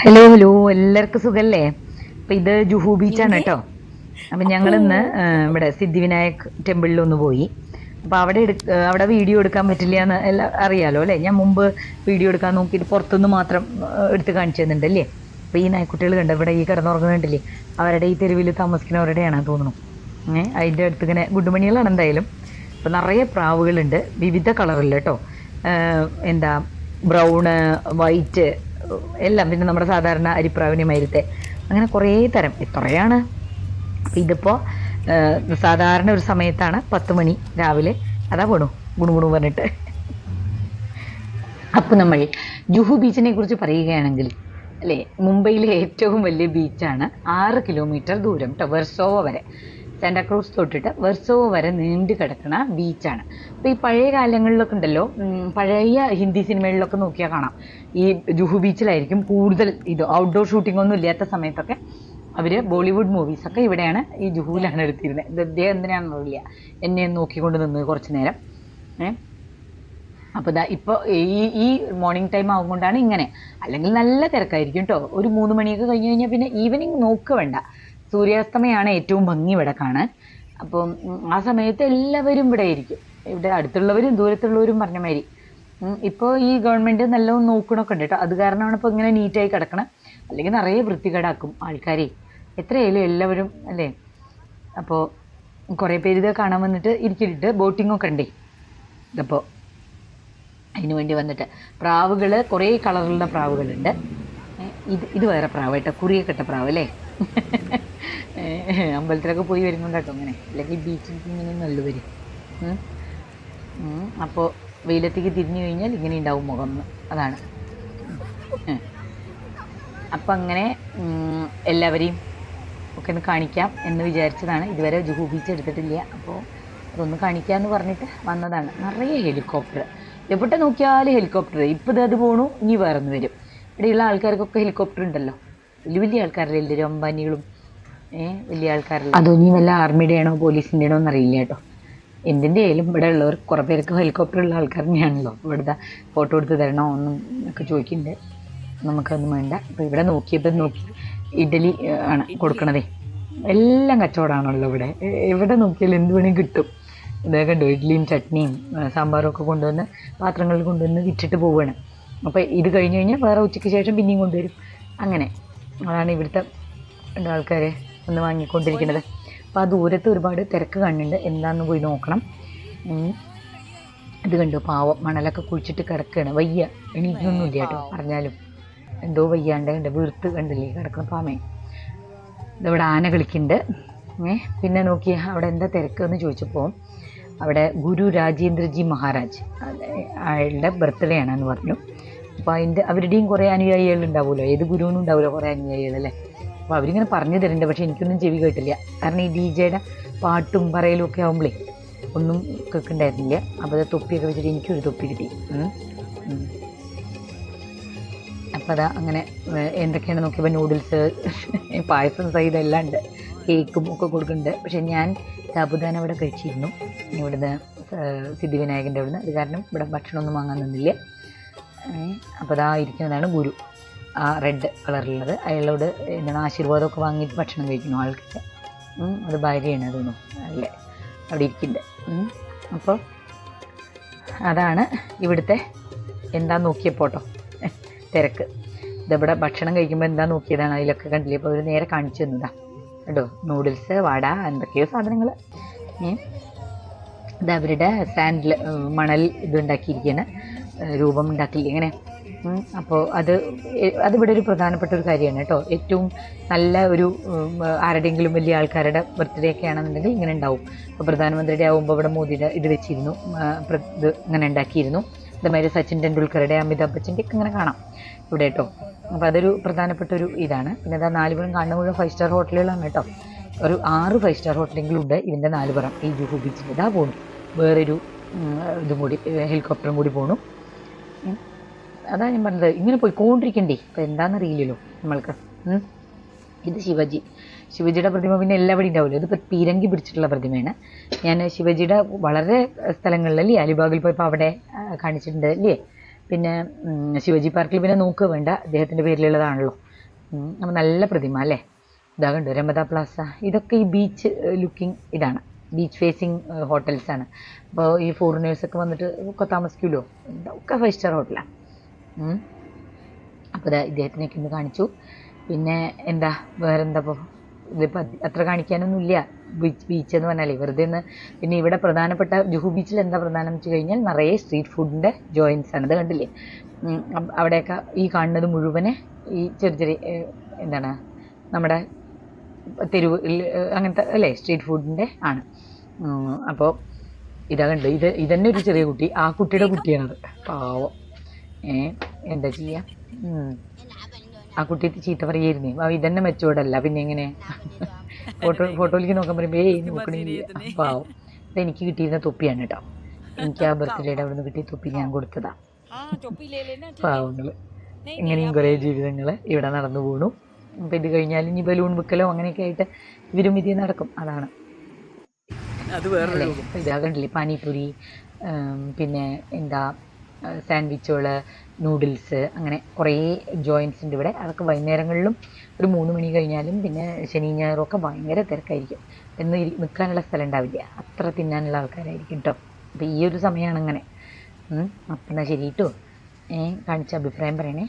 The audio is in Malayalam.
ഹലോ ഹലോ എല്ലാവർക്കും സുഖല്ലേ? അപ്പൊ ഇത് ജുഹു ബീച്ചാണ് കേട്ടോ. അപ്പൊ ഞങ്ങൾ ഇന്ന് ഇവിടെ സിദ്ധിവിനായക് ടെമ്പിളിൽ ഒന്ന് പോയി. അപ്പൊ അവിടെ അവിടെ വീഡിയോ എടുക്കാൻ പറ്റില്ല എന്ന് എല്ലാം അറിയാലോ അല്ലേ? ഞാൻ മുമ്പ് വീഡിയോ എടുക്കാൻ നോക്കിയിട്ട് പുറത്തുനിന്ന് മാത്രം എടുത്ത് കാണിച്ചു തന്നിട്ടുണ്ടല്ലേ അപ്പൊ ഈ നായ്ക്കുട്ടികൾ കണ്ട? ഇവിടെ ഈ കിടന്നുറങ്ങുന്നുണ്ടല്ലേ അവരുടെ ഈ തെരുവിൽ താമസിക്കുന്നവരുടെയാണ് തോന്നുന്നു. ഏഹ് അതിന്റെ അടുത്ത് ഇങ്ങനെ ഗുഡുമണികളാണ് എന്തായാലും. അപ്പോൾ നിറയെ പ്രാവുകളുണ്ട്. വിവിധ കളറിൽ കേട്ടോ. എന്താ ബ്രൗണ് വൈറ്റ് എല്ലാം പിന്നെ നമ്മുടെ സാധാരണ അരിപ്രാവിനെ മരുത്തെ. അങ്ങനെ കുറേ തരം. എത്രയാണ് ഇതിപ്പോൾ സാധാരണ ഒരു സമയത്താണ് പത്ത് മണി രാവിലെ. അതാ പോണു. ഗുണുഗുണു പറഞ്ഞിട്ട്. അപ്പോൾ നമ്മൾ ജുഹു ബീച്ചിനെ കുറിച്ച് പറയുകയാണെങ്കിൽ അല്ലേ? മുംബൈയിലെ ഏറ്റവും വലിയ ബീച്ചാണ് ആറ് കിലോമീറ്റർ ദൂരം ടവർസോവ വരെ. സാന്റാക്രൂസ് തൊട്ടിട്ട് വെർസോ വരെ നീണ്ടു കിടക്കുന്ന ബീച്ചാണ് അപ്പോൾ ഈ പഴയ കാലങ്ങളിലൊക്കെ ഉണ്ടല്ലോ പഴയ ഹിന്ദി സിനിമകളിലൊക്കെ നോക്കിയാൽ കാണാം. ഈ ജുഹു ബീച്ചിലായിരിക്കും കൂടുതൽ ഇത് ഔട്ട്ഡോർ ഷൂട്ടിംഗ് ഒന്നും ഇല്ലാത്ത സമയത്തൊക്കെ അവർ ബോളിവുഡ് മൂവീസൊക്കെ ഇവിടെയാണ് ഈ ജുഹുവിലാണ് എടുത്തിരുന്നത് ഇത് ഇദ്ദേഹം എന്തിനാണെന്ന് അറിയില്ല. എന്നെ നോക്കിക്കൊണ്ട് നിന്ന് കുറച്ച് നേരം. അപ്പോൾ ദാ ഇപ്പോൾ ഈ ഈ മോർണിംഗ് ടൈം ആകുകൊണ്ടാണ് ഇങ്ങനെ. അല്ലെങ്കിൽ നല്ല തിരക്കായിരിക്കും കേട്ടോ ഒരു മൂന്ന് മണിയൊക്കെ കഴിഞ്ഞ് കഴിഞ്ഞാൽ പിന്നെ ഈവനിങ് നോക്കുക വേണ്ട. സൂര്യാസ്തമയമാണ് ഏറ്റവും ഭംഗി ഇവിടെ കാണാൻ. അപ്പം ആ സമയത്ത് എല്ലാവരും ഇവിടെ ആയിരിക്കും ഇവിടെ അടുത്തുള്ളവരും ദൂരത്തുള്ളവരും പറഞ്ഞ മാതിരി. ഇപ്പോൾ ഈ ഗവൺമെന്റ് നല്ലോണം നോക്കണമൊക്കെ ഉണ്ട് കേട്ടോ. അത് കാരണമാണ് ഇപ്പോൾ ഇങ്ങനെ നീറ്റായി കിടക്കണം. അല്ലെങ്കിൽ നിറയെ വൃത്തികേടാക്കും ആൾക്കാരെ. എത്രയായാലും എല്ലാവരും അല്ലേ? അപ്പോൾ കുറേ പേര് ഇത് കാണാൻ വന്നിട്ട് ഇരിക്കിട്ട് ബോട്ടിങ്ങൊക്കെ ഉണ്ടേ. ഇതപ്പോൾ അതിന് വേണ്ടി വന്നിട്ട്. പ്രാവുകൾ കുറേ കളറുള്ള പ്രാവുകളുണ്ട്. ഇത് ഇത് വേറെ പ്രാവ് കേട്ടോ. കുറിയൊക്കെ ഇട്ട പ്രാവ് അല്ലേ? അമ്പലത്തിലൊക്കെ പോയി വരുന്നുണ്ടാട്ടോ അങ്ങനെ അല്ലെങ്കിൽ ബീച്ചിൽ ഇങ്ങനെ നല്ല വരും. അപ്പോൾ വെയിലത്തേക്ക് തിരിഞ്ഞു കഴിഞ്ഞാൽ ഇങ്ങനെ ഉണ്ടാവും മുഖം. അതാണ്. അപ്പം അങ്ങനെ എല്ലാവരെയും ഒക്കെ ഒന്ന് കാണിക്കാം എന്ന് വിചാരിച്ചതാണ്. ഇതുവരെ ജുഹു ബീച്ച് എടുത്തിട്ടില്ല. അപ്പോൾ അതൊന്ന് കാണിക്കാമെന്ന് പറഞ്ഞിട്ട് വന്നതാണ്. നിറയെ ഹെലികോപ്റ്റർ എവിടെ നോക്കിയാലും ഹെലികോപ്റ്റർ ഇപ്പോൾ ഇത് അത് പോണു ഇനി വേറെ വരും. ഇവിടെയുള്ള ആൾക്കാർക്കൊക്കെ ഹെലികോപ്റ്റർ ഉണ്ടല്ലോ. വലിയ വലിയ ആൾക്കാരല്ലേ എല്ലാവരും അംബാനികളും വലിയ ആൾക്കാരല്ല? അതോ ഇനി വല്ല ആർമിയുടെ ആണോ പോലീസിന്റെ ആണോ എന്നറിയില്ല കേട്ടോ. എന്തിന്റെ ആയാലും ഇവിടെ ഉള്ളവർ കുറേ പേർക്ക് ഹെലികോപ്റ്റർ ഉള്ള ആൾക്കാർ തന്നെയാണല്ലോ. ഇവിടുത്തെ ഫോട്ടോ എടുത്ത് തരണോ ഒന്നും ഒക്കെ ചോദിക്കുന്നുണ്ട് നമുക്കൊന്നും വേണ്ട. അപ്പോൾ ഇവിടെ നോക്കിയപ്പോൾ നോക്കി ഇഡലി ആണ് കൊടുക്കണതേ. എല്ലാം കച്ചവടമാണല്ലോ ഇവിടെ. എവിടെ നോക്കിയാലും എന്ത് വേണമെങ്കിലും കിട്ടും. ഇതേ കണ്ടു ഇഡ്ഡലിയും ചട്നിയും സാമ്പാറും ഒക്കെ കൊണ്ടുവന്ന് പാത്രങ്ങളിൽ കൊണ്ടുവന്ന് വിറ്റിട്ട് പോവുകയാണ് അപ്പോൾ ഇത് കഴിഞ്ഞ് കഴിഞ്ഞാൽ വേറെ ഉച്ചയ്ക്ക് ശേഷം പിന്നെയും കൊണ്ടുവരും. അങ്ങനെ. അതാണ് ഇവിടുത്തെ ആൾക്കാരെ. ഒന്ന് വാങ്ങിക്കൊണ്ടിരിക്കുന്നത്. അപ്പോൾ ആ ദൂരത്ത് ഒരുപാട് തിരക്ക് കണ്ണുണ്ട്. എന്താണെന്ന് പോയി നോക്കണം. ഇത് കണ്ടു? പാവം. മണലൊക്കെ കുഴിച്ചിട്ട് കിടക്കുകയാണ് വയ്യ. എണീക്കൊന്നുമില്ല കേട്ടോ പറഞ്ഞാലും. എന്തോ വയ്യാണ്ട് കണ്ട്? വീർത്ത് കണ്ടില്ലേ? കിടക്കുന്ന പാമേ ഇതിവിടെ ആന കളിക്കുന്നുണ്ട് ഏ പിന്നെ നോക്കി അവിടെ എന്താ തിരക്ക് എന്ന് ചോദിച്ചപ്പോൾ അവിടെ ഗുരു രാജേന്ദ്രജി മഹാരാജ് അയാളുടെ ബർത്ത്ഡേ ആണെന്ന് പറഞ്ഞു. അപ്പോൾ അതിന്റെ അവരുടെയും കുറേ അനുയായികൾ ഉണ്ടാവുമല്ലോ ഏത് ഗുരുവിനും ഉണ്ടാവുമല്ലോ കുറേ അനുയായികൾ അല്ലേ? അപ്പോൾ അവരിങ്ങനെ പറഞ്ഞു തരുന്നുണ്ട് പക്ഷേ എനിക്കൊന്നും ചെവി കേട്ടില്ല. കാരണം ഈ ഡി ജെയുടെ പാട്ടും പറയലും ഒക്കെ ആകുമ്പോഴേ ഒന്നും കേൾക്കണ്ടായിരുന്നില്ല. അപ്പോൾ തൊപ്പിയൊക്കെ വെച്ചിട്ട് എനിക്കൊരു തൊപ്പി കിട്ടി. അപ്പോൾ അതാ അങ്ങനെ എന്തൊക്കെയാണ് നോക്കിയപ്പോൾ നൂഡിൽസ് പായസം സഹിതം എല്ലാം ഉണ്ട്. കേക്കും ഒക്കെ കൊടുക്കുന്നുണ്ട്. പക്ഷേ ഞാൻ സാബുദാന അവിടെ കഴിച്ചിരുന്നു. ഇവിടുന്ന് സിദ്ധിവിനായകന്റെ അവിടുന്ന്. അത് കാരണം ഇവിടെ ഭക്ഷണമൊന്നും വാങ്ങാൻ നിന്നില്ല. അപ്പോൾ അതാ ഇരിക്കുന്നതാണ് ഗുരു. ആ റെഡ് കളറിലുള്ളത് അയാളോട് എന്താണ് ആശീർവാദമൊക്കെ വാങ്ങിയിട്ട് ഭക്ഷണം കഴിക്കുന്നു ആൾക്കാർ അത് ഭാര്യയാണ് അതൊന്നും അല്ലേ? അവിടെ ഇരിക്കുന്നുണ്ട്. അപ്പോൾ അതാണ് ഇവിടുത്തെ എന്താ നോക്കിയപ്പോട്ടോ തിരക്ക്. ഇതിവിടെ ഭക്ഷണം കഴിക്കുമ്പോൾ എന്താ നോക്കിയതാണ്? അതിലൊക്കെ കണ്ടില്ലേ? അപ്പോൾ അവർ നേരെ കാണിച്ചു തന്നതാ. കേട്ടോ നൂഡിൽസ് വട എന്തൊക്കെയോ സാധനങ്ങൾ ഇത് അവരുടെ സാൻഡിൽ മണൽ ഇതുണ്ടാക്കിയിരിക്കുകയാണ് രൂപം ഉണ്ടാക്കില്ല ഇങ്ങനെ അപ്പോൾ അത് അതിവിടെ ഒരു പ്രധാനപ്പെട്ട ഒരു കാര്യമാണ് കേട്ടോ. ഏറ്റവും നല്ല ഒരു ആരുടെയെങ്കിലും വലിയ ആൾക്കാരുടെ ബർത്ത്ഡേ ഒക്കെ ആണെന്നുണ്ടെങ്കിൽ ഇങ്ങനെ ഉണ്ടാവും. അപ്പോൾ പ്രധാനമന്ത്രിയുടെ ആകുമ്പോൾ ഇവിടെ മോദിയുടെ ഇത് വെച്ചിരുന്നു. ഇത് ഇങ്ങനെ ഉണ്ടാക്കിയിരുന്നു. ഇതേമാതിരി സച്ചിൻ ടെണ്ടുൽക്കറുടെ അമിതാഭ് ബച്ചന്റെ ഒക്കെ ഇങ്ങനെ കാണാം ഇവിടെ കേട്ടോ. അപ്പോൾ അതൊരു പ്രധാനപ്പെട്ട ഒരു ഇതാണ്. പിന്നെ അതാ നാലുപുറം കാണുന്ന മുഴുവൻ ഫൈവ് സ്റ്റാർ ഹോട്ടലുകളാണ് കേട്ടോ. ഒരു ആറ് ഫൈവ് സ്റ്റാർ ഹോട്ടലെങ്കിലും ഉണ്ട് ഇതിന്റെ നാലുപുറം. ഈ ജുഹു ബീച്ചിൽ ഇതാ പോകുന്നു വേറൊരു ഇതും കൂടി ഹെലികോപ്റ്ററും കൂടി പോണു. ഉം. അതാ ഞാൻ പറഞ്ഞത്. ഇങ്ങനെ പോയിക്കൊണ്ടിരിക്കണ്ടേ? ഇപ്പം എന്താണെന്നറിയില്ലല്ലോ നമ്മൾക്ക്. ഇത് ശിവജി. ശിവജിയുടെ പ്രതിമ പിന്നെ എല്ലാവരും ഉണ്ടാവില്ല? ഇതിപ്പോൾ പീരങ്കി പിടിച്ചിട്ടുള്ള പ്രതിമയാണ്. ഞാൻ ശിവജിയുടെ വളരെ സ്ഥലങ്ങളിൽ അല്ലേ അലിബാഗിൽ പോയപ്പോൾ അവിടെ കാണിച്ചിട്ടുണ്ട് അല്ലേ? പിന്നെ ശിവജി പാർക്കിൽ പിന്നെ നോക്കുക വേണ്ട. അദ്ദേഹത്തിന്റെ പേരിലുള്ളതാണല്ലോ. അപ്പം നല്ല പ്രതിമ അല്ലേ? ഇതാ കണ്ടു രമത പ്ലാസ. ഇതൊക്കെ ഈ ബീച്ച് ലുക്കിംഗ് ഇതാണ്. ബീച്ച് ഫേസിങ് ഹോട്ടൽസ് ആണ് അപ്പോൾ ഈ ഫോറിനേഴ്സൊക്കെ വന്നിട്ട് ഒക്കെ താമസിക്കുമല്ലോ ഒക്കെ ഫൈവ് സ്റ്റാർ ഹോട്ടലാണ് അപ്പോൾ ഇദ്ദേഹത്തിനൊക്കെ ഇന്ന് കാണിച്ചു. പിന്നെ എന്താ വേറെന്താ ഇപ്പോൾ ഇതിപ്പോൾ അത്ര കാണിക്കാനൊന്നുമില്ല. ബീച്ച് ബീച്ച് എന്ന് പറഞ്ഞാലേ വെറുതെ ഒന്ന് പിന്നെ ഇവിടെ പ്രധാനപ്പെട്ട ജുഹു ബീച്ചിൽ എന്താ പ്രധാനം വെച്ച് കഴിഞ്ഞാൽ നിറയെ സ്ട്രീറ്റ് ഫുഡിന്റെ ജോയിൻസ് ആണ്. അത് കണ്ടില്ലേ? അവിടെയൊക്കെ ഈ കാണുന്നത് മുഴുവനെ ഈ ചെറിയ ചെറിയ എന്താണ് നമ്മുടെ തെരുവ് അങ്ങനത്തെ അല്ലേ സ്ട്രീറ്റ് ഫുഡിന്റെ ആണ്. അപ്പോൾ ഇതാ കണ്ടു ഇത് ഇതന്നെ ഒരു ചെറിയ കുട്ടി. ആ കുട്ടിയുടെ കുട്ടിയാണത്. പാവം. എന്താ ചെയ്യാ? ആ കുട്ടി ചീത്ത പറയായിരുന്നു. അവ ഇതന്നെ മെച്ചോടല്ല പിന്നെ എങ്ങനെ? ഫോട്ടോ ഫോട്ടോയിലേക്ക് നോക്കുമ്പോൾ ഏയ് നോക്കണില്ല പാവം. ഇത് എനിക്ക് കിട്ടിയിരുന്ന തൊപ്പിയാണ് കേട്ടോ. എനിക്ക് ആ ബർത്ത്ഡേയുടെ അവിടെ നിന്ന് കിട്ടിയ തൊപ്പി ഞാൻ കൊടുത്തതാ. പാവങ്ങൾ. ഇങ്ങനെയും കുറേ ജീവിതങ്ങൾ ഇവിടെ നടന്നു പോണു. അപ്പൊ ഇത് കഴിഞ്ഞാൽ ഇനി ബലൂൺ വിൽക്കലോ അങ്ങനെയൊക്കെ ആയിട്ട് വിരുമിതി നടക്കും. അതാണ്. അത് വേറെ പാനിപൂരി പിന്നെ എന്താ സാൻഡ്വിച്ചുകൾ നൂഡിൽസ് അങ്ങനെ കുറേ ജോയിൻസ് ഉണ്ട് ഇവിടെ. അതൊക്കെ വൈകുന്നേരങ്ങളിലും ഒരു മൂന്ന് മണി കഴിഞ്ഞാലും പിന്നെ ശനി ഞായറും ഒക്കെ ഭയങ്കര തിരക്കായിരിക്കും. എന്ന് നിൽക്കാനുള്ള സ്ഥലം ഉണ്ടാവില്ല. അത്ര തിന്നാനുള്ള ആൾക്കാരായിരിക്കും കേട്ടോ അപ്പോൾ ഈ ഒരു സമയമാണ് അങ്ങനെ. അപ്പം എന്നാൽ ശരി കേട്ടോ കാണിച്ച അഭിപ്രായം പറയണേ.